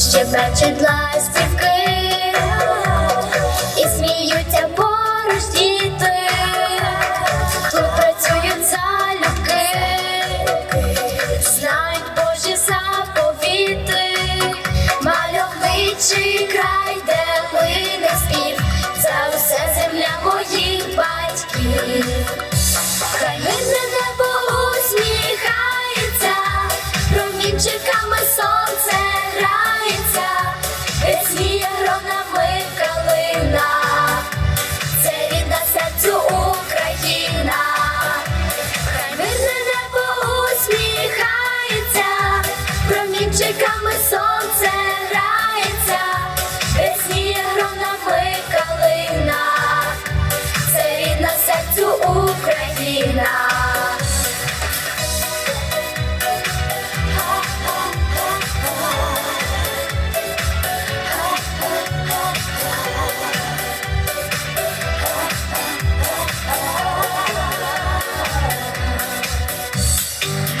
just imagine lies you've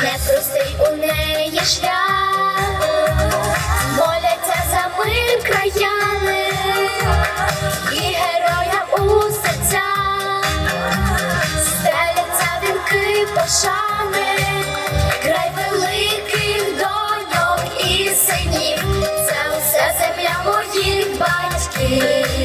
Непростий у неї шлях. шани, край великих доньок і синів, це все земля моїх батьків.